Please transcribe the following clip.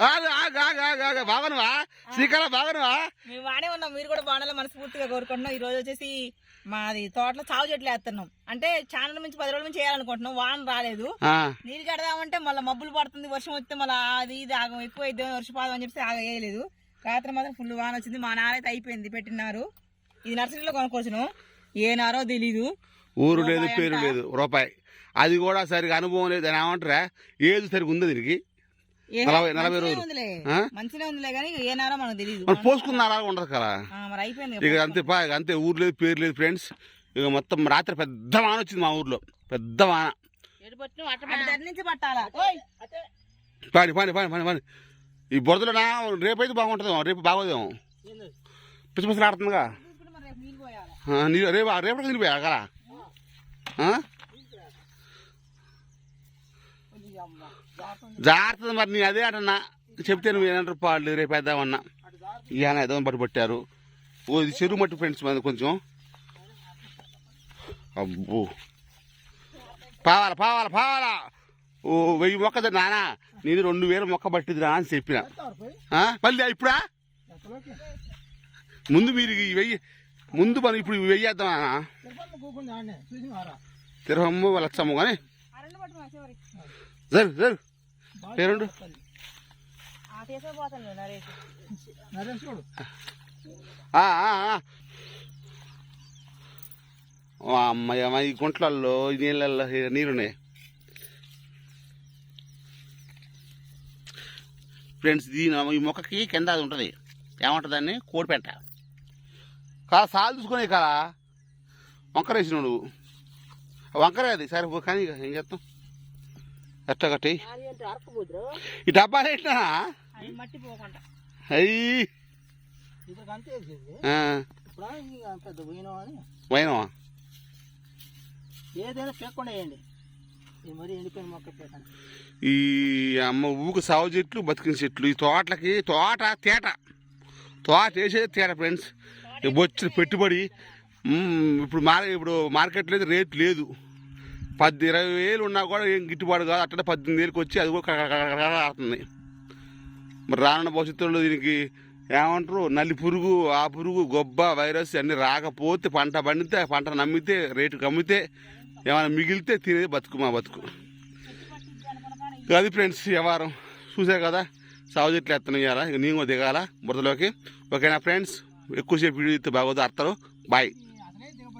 బాగున్నావా? శ్రీకళ బాగున్నావా? మేము బాగానే ఉన్నాం. మీరు కూడా బాగానే మనస్ఫూర్తిగా కోరుకుంటున్నాం. ఈ రోజు వచ్చేసి మాది తోటలో చావు చెట్లు వేస్తున్నాం. అంటే ఛానల్ నుంచి పది రోజుల నుంచి చేయాలనుకుంటున్నాం వాన రాలేదు. నీళ్ళు కడదామంటే మళ్ళీ మబ్బులు పడుతుంది. వర్షం వస్తే మళ్ళీ అది ఇది ఆగం. ఎక్కువ అయితే వర్షపాతం అని చెప్పి ఆగ వేయలేదు. రాత్రి మాత్రం ఫుల్ వాన వచ్చింది. మా నారైతే అయిపోయింది. పెట్టినారు. ఇది నర్సరీలో కొనుక్కొచ్చును. ఏ నారో తెలీదు. ఊరు లేదు పేరు. లేదు రూపాయి. అది కూడా సరిగా అనుభవం లేదు. అని ఏమంటారా? ఏది సరిగా ఉంది దీనికి? నలభై- నలభై రోజులు. మంచిగా ఉందిలే కానీ ఏ నారో మనకు తెలీదు. మరి పోసుకున్న అలా ఉండదు కదా? ఆ, మరి అయిపోయింది ఇక. అంతే పా ఇక అంతే ఊరు లేదు పేరు లేదు ఫ్రెండ్స్ ఇక మొత్తం రాత్రి పెద్ద వాన వచ్చింది మా ఊర్లో. పెద్ద వాన. అటు దారి నుంచి పట్టాలా? పాని పాని పాని పాని పాని ఈ బురదలో నా రేపైతే బాగుంటుంది రేపు బాగోదేమో. పిచ్చి పిచ్చలు ఆడుతుందిగా ఇప్పుడు మరి రేపు నీళ్ళు పోయాలా ఆ, నీ- రేపు రేపటికి నిలిపోయా కదా జాగ్రత్త మరి నేను అదే అంటున్నా. చెప్తే నువ్వు ఏమంటారు పాడు రేపు వేద్దామన్నా. ఇక ఏదో పట్టు పట్టారు. ఓ ఇది చెరువు మట్టి ఫ్రెండ్స్ మంది కొంచెం. అబ్బో. పావాలా పావాలా పావాలా. ఓ వెయ్యి మొక్క నానా నేను రెండు వేల మొక్క పట్టింది రా అని చెప్పిన. ఆ? మళ్ళీ ఇప్పుడా? ముందు మీరు ఈ వెయ్యి ముందు మనం ఇప్పుడు ఇవి వెయ్యేద్దామా తిరగమ్మ లక్షమ్మ కానీ జరు జరు. పేరుండు. ఆ ఈ గుంట్లల్లో ఈ నీళ్ళల్లో నీరున్నాయి ఫ్రెండ్స్ దీని ఈ మొక్కకి కింద అది ఉంటుంది. ఏమంటుందని దాన్ని? కోడిపెంట. కదా సాలు చూసుకునే కదా వంకరేసినాడు. వంకరే అది. సరే కానీ ఇక ఏం చేస్తాం? ఎట్ట కట్టి ఈ డబ్బాలు మట్టి పోకుండా. అయ్యి. పోయినావా ఏదైనా పేకుండా వేయండి ఈ అమ్మ ఊకు సాగు చెట్లు బతికిన చెట్లు. ఈ తోటలకి తోట తేట. తోట వేసేది తేట ఫ్రెండ్స్. వచ్చిన పెట్టుబడి. ఇప్పుడు మార్ ఇప్పుడు మార్కెట్లో అయితే రేట్ లేదు. పది ఇరవై వేలు ఉన్నా కూడా ఏం గిట్టుబాటు కాదు. అట్లా పద్దెనిమిది వేలకు వచ్చి అది కూడా ఆడుతుంది. మరి రానున్న భవిష్యత్తులో దీనికి ఏమంటారు? నల్లి పురుగు ఆ పురుగు గొబ్బ వైరస్ అన్నీ రాకపోతే పంట పండితే ఆ పంట నమ్మితే రేటు కమ్మితే ఏమైనా మిగిలితే తినేది బతుకు మా బతుకు. అది ఫ్రెండ్స్ వ్యవహారం. చూసారు కదా? సాగు చెట్లు ఎత్తనయ్యారా ఇవ్వాలా ఇక నేను కూడా దిగాల బురదలోకి? ఓకేనా ఫ్రెండ్స్? ఎక్కువసేపు వీడియో ఇస్తే బాగోదు. అర్థం? బాయ్.